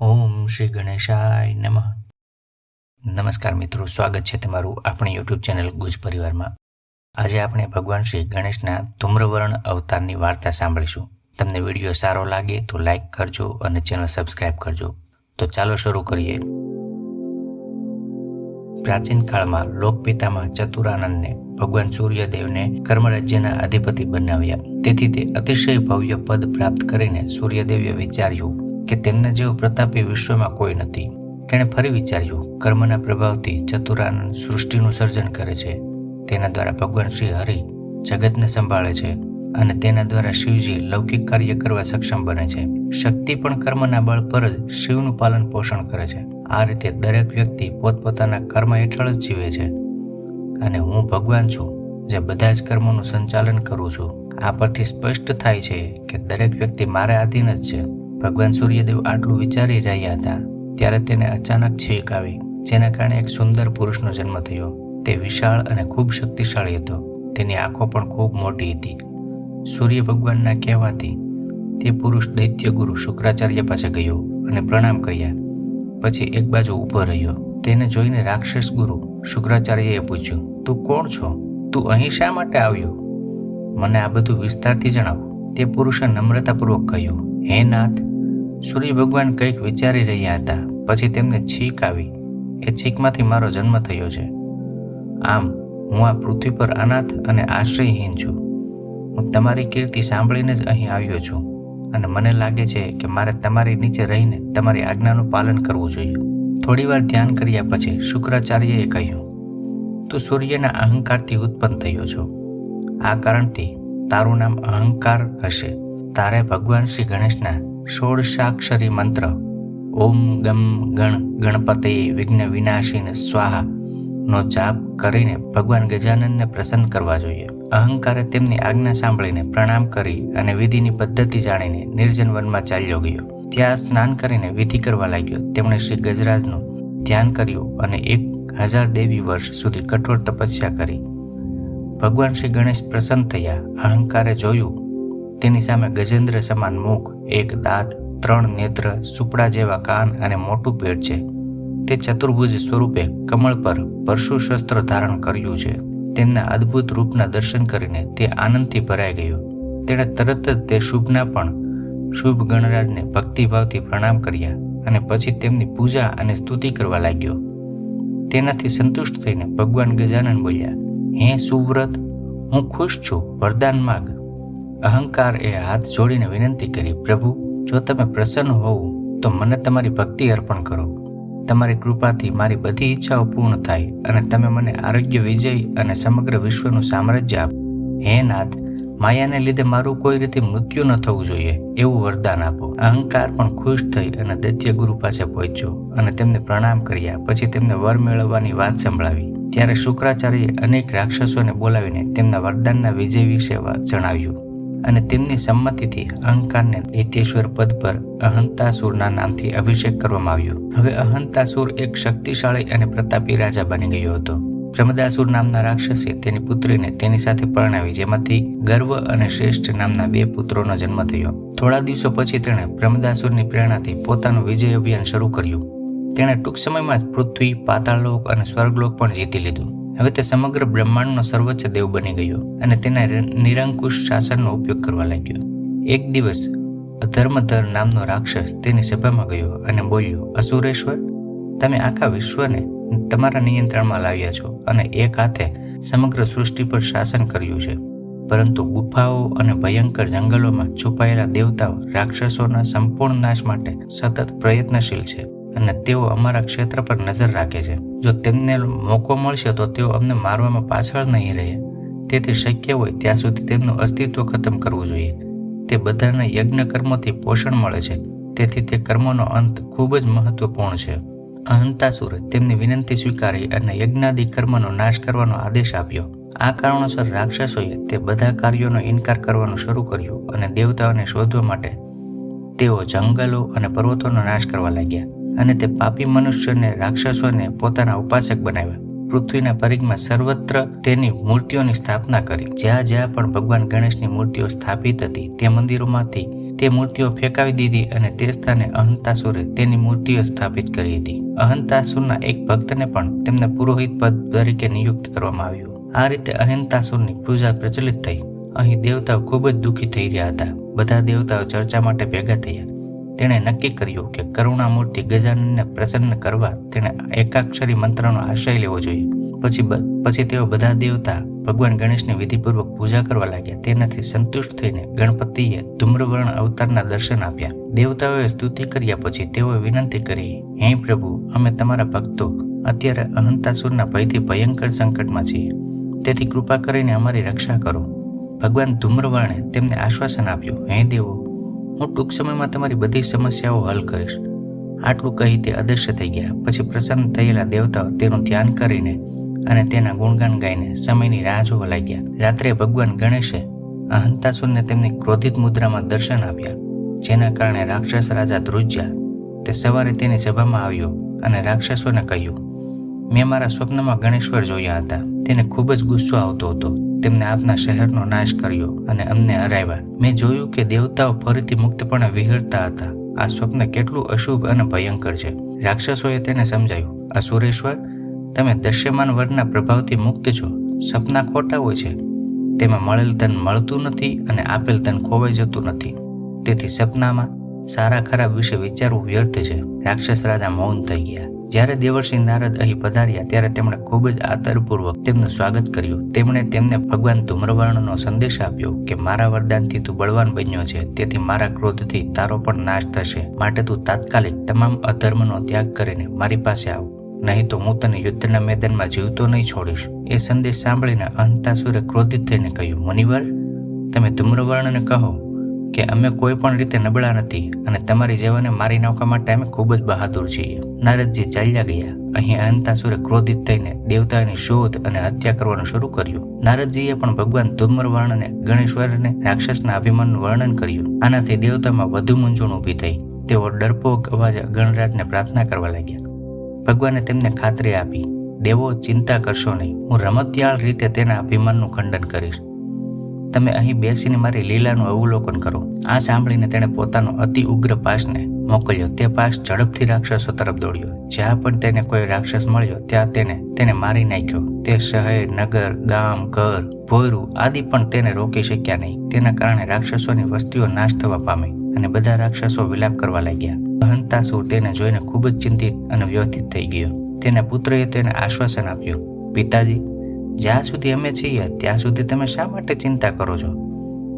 ઓમ શ્રી ગણેશાય નમઃ. નમસ્કાર મિત્રો, સ્વાગત છે તમારું આપણી યુટ્યુબ ચેનલ ગુજ પરિવારમાં. આજે આપણે ભગવાન શ્રી ગણેશના ધૂમ્રવર્ણ અવતારની વાર્તા સાંભળીશું. તમને વીડિયો સારો લાગે તો લાઈક કરજો અને ચેનલ સબસ્ક્રાઇબ કરજો. તો ચાલો શરૂ કરીએ. પ્રાચીન કાળમાં લોકપિતામાં ચતુરાનંદને ભગવાન સૂર્યદેવને કર્મરાજ્યના અધિપતિ બનાવ્યા. તેથી તે અતિશય ભવ્ય પદ પ્રાપ્ત કરીને સૂર્યદેવે વિચાર્યું કે તેમના જેવો પ્રતાપી વિશ્વમાં કોઈ નથી. તેણે ફરી વિચાર્યું, કર્મના પ્રભાવથી ચતુરાનંદ સૃષ્ટિનું સર્જન કરે છે. તેના દ્વારા ભગવાન શ્રી હરિ જગતને સંભાળે છે અને તેના દ્વારા શિવજી લૌકિક કાર્ય કરવા સક્ષમ બને છે. શક્તિ પણ કર્મના બળ પર જ શિવનું પાલન પોષણ કરે છે. આ રીતે દરેક વ્યક્તિ પોતપોતાના કર્મ હેઠળ જ જીવે છે. અને હું ભગવાન છું, જે બધા જ કર્મોનું સંચાલન કરું છું. આ પરથી સ્પષ્ટ થાય છે કે દરેક વ્યક્તિ મારા આધીન જ છે. ભગવાન સૂર્યદેવ આટલું વિચારી રહ્યા હતા, ત્યારે તેને અચાનક છીક આવી, જેના કારણે એક સુંદર પુરુષનો જન્મ થયો. તે વિશાળ અને ખૂબ શક્તિશાળી હતો. તેની આંખો પણ ખૂબ મોટી હતી. સૂર્ય ભગવાનના કહેવાથી તે પુરુષ દૈત્ય ગુરુ શુક્રાચાર્ય પાસે ગયો અને પ્રણામ કર્યા. પછી એક બાજુ ઊભો રહ્યો. તેને જોઈને રાક્ષસ ગુરુ શુક્રાચાર્યએ પૂછ્યું, તું કોણ છો? તું અહીં શા માટે આવ્યો? મને આ બધું વિસ્તારથી જણાવ. તે પુરુષે નમ્રતાપૂર્વક કહ્યું, હે નાથ સૂર્ય ભગવાન કંઈક વિચારી રહ્યા હતા. પછી તેમને છીક આવી. એ છીકમાંથી મારો જન્મ થયો છે. આમ, હું આ પૃથ્વી પર અનાથ અને આશ્રયહીન છું. હું તમારી કીર્તિ સાંભળીને જ અહીં આવ્યો છું. અને મને લાગે છે કે મારે તમારી નીચે રહીને તમારી આજ્ઞાનું પાલન કરવું જોઈએ. થોડીવાર ધ્યાન કર્યા પછી શુક્રાચાર્યએ કહ્યું, તું સૂર્યના અહંકારથી ઉત્પન્ન થયો છો. આ કારણથી તારું નામ અહંકાર હશે. તારે ભગવાન શ્રી ગણેશના ષોડશાક્ષરી મંત્ર ઓમ ગમ ગણ ગણપતે વિઘ્ન વિનાશીન સ્વાહા નો જાપ કરીને ભગવાન ગજાનનને પ્રસન્ન કરવા જોઈએ. અહંકારે તેમની આજ્ઞા સાંભળીને પ્રણામ કરી અને વિધિની પદ્ધતિ જાણીને નિર્જન વનમાં ચાલ્યો ગયો. ત્યાં સ્નાન કરીને વિધિ કરવા લાગ્યો. તેમણે શ્રી ગજરાજનું ધ્યાન કર્યું અને એક હજાર દેવી વર્ષ સુધી કઠોર તપસ્યા કરી. ભગવાન શ્રી ગણેશ પ્રસન્ન થયા. અહંકારે જોયું તેની સામે ગજેન્દ્ર સમાન મુખ, એક દાંત, ત્રણ નેત્ર, સુપડા જેવા કાન અને મોટું પેટ છે. તે ચતુર્ભુજ સ્વરૂપે કમળ પર પરશુ શસ્ત્ર ધારણ કર્યું છે. તેમના અદ્ભુત રૂપના દર્શન કરીને તે આનંદથી ભરાઈ ગયો. તેણે તરત જ તે શુભના પણ શુભ ગણરાજને ભક્તિભાવથી પ્રણામ કર્યા અને પછી તેમની પૂજા અને સ્તુતિ કરવા લાગ્યો. તેનાથી સંતુષ્ટ થઈને ભગવાન ગજાનન બોલ્યા, હે સુવ્રત, હું ખુશ છું, વરદાન માગ. અહંકાર એ હાથ જોડીને વિનંતી કરી, પ્રભુ, જો તમે પ્રસન્ન હોવ, તો મને તમારી ભક્તિ અર્પણ કરો. તમારી કૃપાથી મારી બધી ઈચ્છાઓ પૂર્ણ થાય અને તમે મને આરોગ્ય, વિજય અને સમગ્ર વિશ્વનું સામ્રાજ્ય આપો. હે નાથ, માયાને લીધે મારું કોઈ રીતે મૃત્યુ ન થવું જોઈએ, એવું વરદાન આપો. અહંકાર પણ ખુશ થઈ અને દૈત્ય ગુરુ પાસે પહોંચ્યો અને તેમને પ્રણામ કર્યા, પછી તેમને વર મેળવવાની વાત સંભળાવી. ત્યારે શુક્રાચાર્યએ અનેક રાક્ષસોને બોલાવીને તેમના વરદાનના વિજય વિશે જણાવ્યું. અને તેમની સંમતિથી અહંકારને નિત્યેશ્વર પદ પર અહંતાસુરના નામથી અભિષેક કરવામાં આવ્યો. હવે અહંતાસુર એક શક્તિશાળી અને પ્રતાપી રાજા બની ગયો હતો. પ્રમદાસુર નામના રાક્ષસે તેની પુત્રીને તેની સાથે પરણાવી, જેમાંથી ગર્વ અને શ્રેષ્ઠ નામના બે પુત્રોનો જન્મ થયો. થોડા દિવસો પછી તેણે પ્રમદાસુરની પ્રેરણાથી પોતાનું વિજય અભિયાન શરૂ કર્યું. તેણે ટૂંક સમયમાં જ પૃથ્વી, પાતાળલોક અને સ્વર્ગલોક પણ જીતી લીધું. હવે તે સમગ્ર બ્રહ્માંડનો સર્વોચ્ચ દેવ બની ગયો અને તેના નિરંકુશ શાસનનો ઉપયોગ કરવા લાગ્યો. એક દિવસ અધર્મધર નામનો રાક્ષસ તેની સભામાં ગયો અને બોલ્યો, અસુરેશ્વર, તમે આખા વિશ્વને તમારા નિયંત્રણમાં લાવ્યા છો અને એક હાથે સમગ્ર સૃષ્ટિ પર શાસન કર્યું છે. પરંતુ ગુફાઓ અને ભયંકર જંગલોમાં છુપાયેલા દેવતાઓ રાક્ષસોના સંપૂર્ણ નાશ માટે સતત પ્રયત્નશીલ છે અને તેઓ અમારા ક્ષેત્ર પર નજર રાખે છે. જો તેમને મોકો મળશે તો તેઓ અમને મારવામાં પાછળ નહીં રહે. તેથી શક્ય હોય ત્યાં સુધી તેમનું અસ્તિત્વ ખતમ કરવું જોઈએ. તે બધાને યજ્ઞ કર્મોથી પોષણ મળે છે. તેથી તે કર્મોનો અંત ખૂબ જ મહત્વપૂર્ણ છે. અહંતાસુર તેમની વિનંતી સ્વીકારી અને યજ્ઞાદિ કર્મનો નાશ કરવાનો આદેશ આપ્યો. આ કારણોસર રાક્ષસોએ તે બધા કાર્યોનો ઇનકાર કરવાનું શરૂ કર્યું અને દેવતાઓને શોધવા માટે તેઓ જંગલો અને પર્વતોનો નાશ કરવા લાગ્યા. અને તે પાપી મનુષ્યને રાક્ષસોને પોતાના ઉપાસક બનાવ્યા. પૃથ્વીના પરિઘમાં સર્વત્ર તેની મૂર્તિઓની સ્થાપના કરી. જ્યાં જ્યાં પણ ભગવાન ગણેશની મૂર્તિઓ સ્થાપિત હતી, તે મંદિરોમાંથી તે મૂર્તિઓ ફેંકાવી દીધી અને તે સ્થાને અહંતાસુરે તેની મૂર્તિઓ સ્થાપિત કરી હતી. અહંતાસુરના એક ભક્તને પણ તેમને પુરોહિત પદ તરીકે નિયુક્ત કરવામાં આવ્યું. આ રીતે અહંતાસુરની પૂજા પ્રચલિત થઈ. અહીં દેવતાઓ ખૂબ જ દુઃખી થઈ રહ્યા હતા. બધા દેવતાઓ ચર્ચા માટે ભેગા થયા. તેણે નક્કી કર્યું કે કરુણામૂર્તિ ગજાનનને પ્રસન્ન કરવા તેણે એકાક્ષરી મંત્રનો આશ્રય લેવો જોઈએ. પછી પછી તેઓ બધા દેવતા ભગવાન ગણેશની વિધિપૂર્વક પૂજા કરવા લાગ્યા. તેનાથી સંતુષ્ટ થઈને ગણપતિએ ધૂમ્રવર્ણ અવતારના દર્શન આપ્યા. દેવતાઓએ સ્તુતિ કર્યા પછી તેઓએ વિનંતી કરી, હે પ્રભુ, અમે તમારા ભક્તો અત્યારે અનંતાસુરના ભયથી ભયંકર સંકટમાં છીએ. તેથી કૃપા કરીને અમારી રક્ષા કરો. ભગવાન ધૂમ્રવર્ણે તેમને આશ્વાસન આપ્યું, હે દેવો હું ટૂંક સમયમાં તમારી બધી સમસ્યાઓ હલ કરીશ. આટલું કહી તે અદૃશ્ય થઈ ગયા. પછી પ્રસન્ન થયેલા દેવતાઓ તેનું ધ્યાન કરીને અને તેના ગુણગાન ગાઈને સમયની રાહ જોવા લાગ્યા. રાત્રે ભગવાન ગણેશે અહંતાસુરને તેમની ક્રોધિત મુદ્રામાં દર્શન આપ્યા, જેના કારણે રાક્ષસ રાજા ધ્રુજ્યા. તે સવારે તેની સભામાં આવ્યો અને રાક્ષસોને કહ્યું, મેં મારા સ્વપ્નમાં ગણેશ્વર જોયા હતા. તેને ખૂબ જ ગુસ્સો આવતો હતો. તેમને આપના શહેરનો નાશ કર્યો અને અમને હરાવ્યા. મેં જોયું કે દેવતાઓ ફરીથી મુક્તપણે વિહરતા હતા. આ સ્વપ્ન કેટલું અશુભ અને ભયંકર છે. રાક્ષસોએ તેને સમજાયું અસુરેશ્વર તમે દશ્યમાન વર્ણના પ્રભાવથી મુક્ત છો. સપના ખોટા હોય છે. તેમાં મળેલ ધન મળતું નથી અને આપેલ ધન ખોવાઈ જતું નથી. તેથી સપનામાં સારા ખરાબ વિશે વિચારવું વ્યર્થ છે. રાક્ષસ રાજા મૌન થઈ ગયા. જ્યારે દેવર્ષિ નારદ અહીં પધાર્યા, ત્યારે તેમણે ખૂબ જ આદરપૂર્વક તેમનું સ્વાગત કર્યું. તેમણે તેમને ભગવાન ધૂમ્રવર્ણનો સંદેશ આપ્યો કે, મારા વરદાનથી તું બળવાન બન્યો છે, તેથી મારા ક્રોધથી તારો પણ નાશ થશે. માટે તું તાત્કાલિક તમામ અધર્મનો ત્યાગ કરીને મારી પાસે આવ. નહીં તો હું તને યુદ્ધના મેદાનમાં જીવતો નહીં છોડીશ. એ સંદેશ સાંભળીને અહંતાસુરે ક્રોધિત થઈને કહ્યું, મુનિવર, તમે ધૂમ્રવર્ણને કહો. કે અમે કોઈ પણ રીતે નબળા નથી અને તમારી જેવાને મારી નાખવા માટે અમે ખૂબ જ બહાદુર છીએ. નારદજી ચાલ્યા ગયા. અહીં અહંતાસુરે ક્રોધિત થઈને દેવતાની શોધ અને હત્યા કરવાનું શરૂ કર્યું. નારદજીએ પણ ભગવાન ધૂમ્રવર્ણને, ગણેશ્વરને, રાક્ષસના અભિમાનનું વર્ણન કર્યું. આનાથી દેવતામાં વધુ મૂંઝવણ ઊભી થઈ. તેઓ ડરપોક અવાજે ગણરાજને પ્રાર્થના કરવા લાગ્યા. ભગવાને તેમને ખાતરી આપી. દેવો, ચિંતા કરશો નહીં. હું રમતિયાળ રીતે તેના અભિમાનનું ખંડન કરીશ. તમે અહીં બેસીને મારી લીલાનું અવલોકન કરો. આ સાંભળીને તેણે પોતાનો અતિ ઉગ્ર પાશને મોકલ્યો. તે પાશ ઝડપથી રાક્ષસો તરફ દોડ્યો. જ્યાં પણ તેને કોઈ રાક્ષસ મળ્યો, ત્યાં તેને તેને મારી નાખ્યો. તે શહેર, નગર, ગામ, ઘર, ભોયરું આદિ પણ તેને રોકી શક્યા નહીં. તેના કારણે રાક્ષસોની વસ્તીઓ નાશ થવા પામી અને બધા રાક્ષસો વિલાપ કરવા લાગ્યા. અહંતાસુર તેને જોઈને ખૂબ જ ચિંતિત અને વ્યથિત થઈ ગયો. તેના પુત્રએ તેને આશ્વાસન આપ્યું, પિતાજી જ્યાં સુધી અમે છીએ, ત્યાં સુધી તમે શા માટે ચિંતા કરો છો?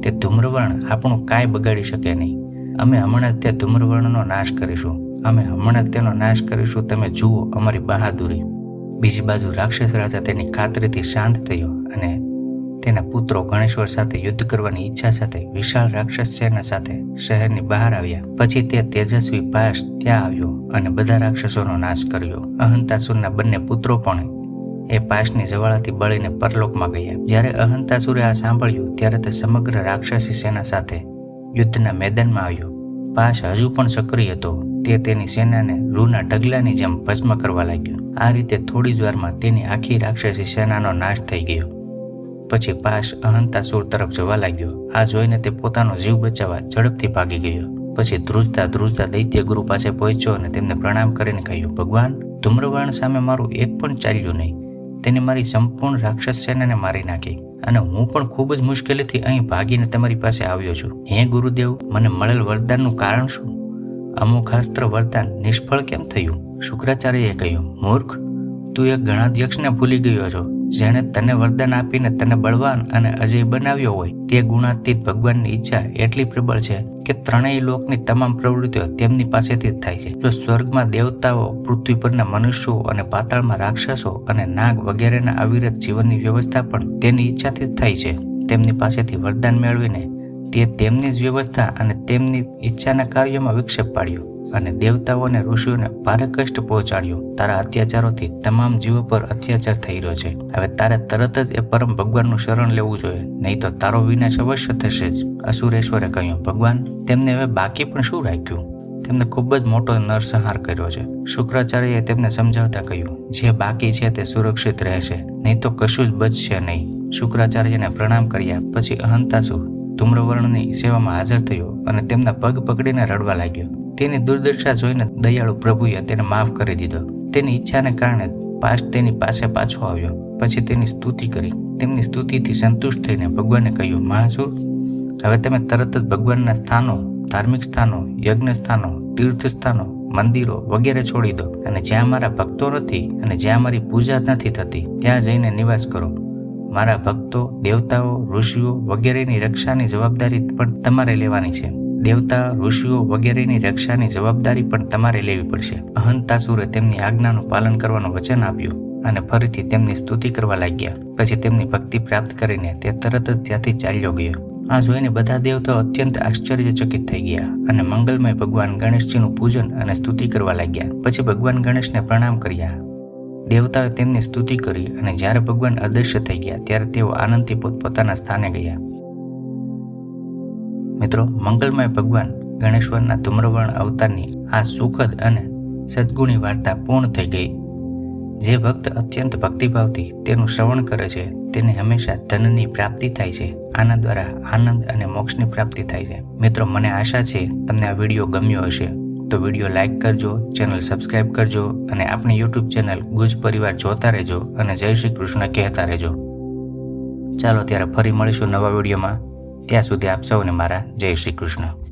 તે ધૂમ્રવર્ણ આપણું કાંઈ બગાડી શકે નહીં. અમે હમણાં જ તે ધૂમ્રવર્ણનો નાશ કરીશું. અમે હમણાં જ તેનો નાશ કરીશું. તમે જુઓ અમારી બહાદુરી. બીજી બાજુ રાક્ષસ રાજા તેની ખાતરીથી શાંત થયો અને તેના પુત્રો ગણેશ્વર સાથે યુદ્ધ કરવાની ઈચ્છા સાથે વિશાળ રાક્ષસ સેના સાથે શહેરની બહાર આવ્યા. પછી તે તેજસ્વી પાશ ત્યાં આવ્યો અને બધા રાક્ષસોનો નાશ કર્યો. અહંતાસુરના બંને પુત્રો પણ એ પાશની જવાળાથી બળીને પરલોકમાં ગયા. જ્યારે અહંતાસુરે આ સાંભળ્યું, ત્યારે તે સમગ્ર રાક્ષસી સેના સાથે યુદ્ધના મેદાનમાં આવ્યો. પાશ હજુ પણ સક્રિય હતો. તે તેની સેનાને રૂના ઢગલાની જેમ ભસ્મ કરવા લાગ્યો. આ રીતે થોડી જ વારમાં તેની આખી રાક્ષસી સેનાનો નાશ થઈ ગયો. પછી પાશ અહંતાસુર તરફ જવા લાગ્યો. આ જોઈને તે પોતાનો જીવ બચાવવા ઝડપથી ભાગી ગયો. પછી ધ્રુજતા ધ્રુજતા દૈત્ય ગુરુ પાસે પહોંચ્યો અને તેમને પ્રણામ કરીને કહ્યું, ભગવાન, ધૂમ્રવાણ સામે મારું એક પણ ચાલ્યું નહીં. તેને મારી સંપૂર્ણ રાક્ષસ સેનાને મારી નાખી. અને હું પણ ખૂબ જ મુશ્કેલીથી અહીં ભાગીને તમારી પાસે આવ્યો છું. હે ગુરુદેવ, મને મળેલ વરદાનનું કારણ શું? અમુક શાસ્ત્ર વરદાન નિષ્ફળ કેમ થયું? શુક્રાચાર્યએ કહ્યું, મૂર્ખ, તું એક ગણાધ્યક્ષને ભૂલી ગયો છો. જેણે તને વરદાન આપીને તને બળવાન અને અજય બનાવ્યો હોય, તે ગુણાતીત ભગવાનની ઈચ્છા એટલી પ્રબળ છે કે ત્રણેય લોકની તમામ પ્રવૃત્તિઓ તેમની પાસેથી જ થાય છે. જો સ્વર્ગમાં દેવતાઓ પૃથ્વી પરના મનુષ્યો અને પાતાળમાં રાક્ષસો અને નાગ વગેરેના અવિરત જીવનની વ્યવસ્થા પણ તેની ઈચ્છાથી જ થાય છે, તેમની પાસેથી વરદાન મેળવીને તે તેમની જ વ્યવસ્થા અને તેમની ઈચ્છાના કાર્યોમાં વિક્ષેપ પાડ્યો અને દેવતાઓ અને ઋષિઓને ભારે કષ્ટ પહોંચાડ્યો. તારા અત્યાચારોથી તમામ જીવો પર અત્યાચાર થઈ રહ્યો છે. હવે તારે તરત જ એ પરમ ભગવાનનું શરણ લેવું જોઈએ. નહીં તો તારો વિનાશ અવશ્ય થશે જ. અસુરેશ્વરે કહ્યું, ભગવાન, તેમને હવે બાકી પણ શું રાખ્યું? તેમને ખૂબ જ મોટો નરસંહાર કર્યો છે. શુક્રાચાર્યએ તેમને સમજાવતા કહ્યું, જે બાકી છે તે સુરક્ષિત રહેશે. નહીં તો કશું જ બચશે નહીં. શુક્રાચાર્યને પ્રણામ કર્યા, પછી અહંતાસુર ધૂમ્રવર્ણની સેવામાં હાજર થયો અને તેમના પગ પકડીને રડવા લાગ્યો. તેની દુર્દશા જોઈને દયાળુ પ્રભુએ તેને માફ કરી દીધો. તેની ઈચ્છાને કારણે પાસ તેની પાસે પાછો આવ્યો. પછી તેની સ્તુતિ કરી. તેમની સ્તુતિથી સંતુષ્ટ થઈને ભગવાને કહ્યું મહાસુર હવે તમે તરત જ ભગવાનના સ્થાનો, ધાર્મિક સ્થાનો, યજ્ઞ સ્થાનો, તીર્થ સ્થાનો, મંદિરો વગેરે છોડી દો. અને જ્યાં મારા ભક્તો નથી અને જ્યાં મારી પૂજા નથી થતી, ત્યાં જઈને નિવાસ કરો. મારા ભક્તો, દેવતાઓ, ઋષિઓ વગેરેની રક્ષાની જવાબદારી પણ તમારે લેવાની છે. દેવતા, ઋષિઓ વગેરેની રક્ષાની જવાબદારી પણ તમારે લેવી પડશે. અહંતાસુરે તેમની આજ્ઞાનું પાલન કરવાનું વચન આપ્યું અને ફરીથી તેમની સ્તુતિ કરવા લાગ્યા. પછી તેમની ભક્તિ પ્રાપ્ત કરીને તે તરત જ ત્યાંથી ચાલ્યો ગયો. આ જોઈને બધા દેવતાઓ અત્યંત આશ્ચર્યચકિત થઈ ગયા અને મંગલમય ભગવાન ગણેશજીનું પૂજન અને સ્તુતિ કરવા લાગ્યા. પછી ભગવાન ગણેશને પ્રણામ કર્યા. દેવતાઓએ તેમની સ્તુતિ કરી અને જ્યારે ભગવાન અદૃશ્ય થઈ ગયા, ત્યારે તેઓ આનંદથી પોતપોતાના સ્થાને ગયા. મિત્રો, મંગલમય ભગવાન ગણેશ્વરના ધૂમ્રવર્ણ અવતારની આ સુખદ અને સદગુણી વાર્તા પૂર્ણ થઈ ગઈ. જે ભક્ત અત્યંત ભક્તિભાવથી તેનું શ્રવણ કરે છે, તેને હંમેશા ધનની પ્રાપ્તિ થાય છે, આના દ્વારા આનંદ અને મોક્ષની પ્રાપ્તિ થાય છે. મિત્રો, મને આશા છે તમને આ વીડિયો ગમ્યો હશે. તો વીડિયો લાઇક કરજો, ચેનલ સબસ્ક્રાઇબ કરજો અને આપણી યુટ્યુબ ચેનલ ગુજ પરિવાર જોતા રહેજો અને જય શ્રી કૃષ્ણ કહેતા રહેજો. ચાલો ત્યારે ફરી મળીશું નવા વિડીયોમાં. ત્યાં સુધી આપ સૌને મારા જય શ્રી કૃષ્ણ.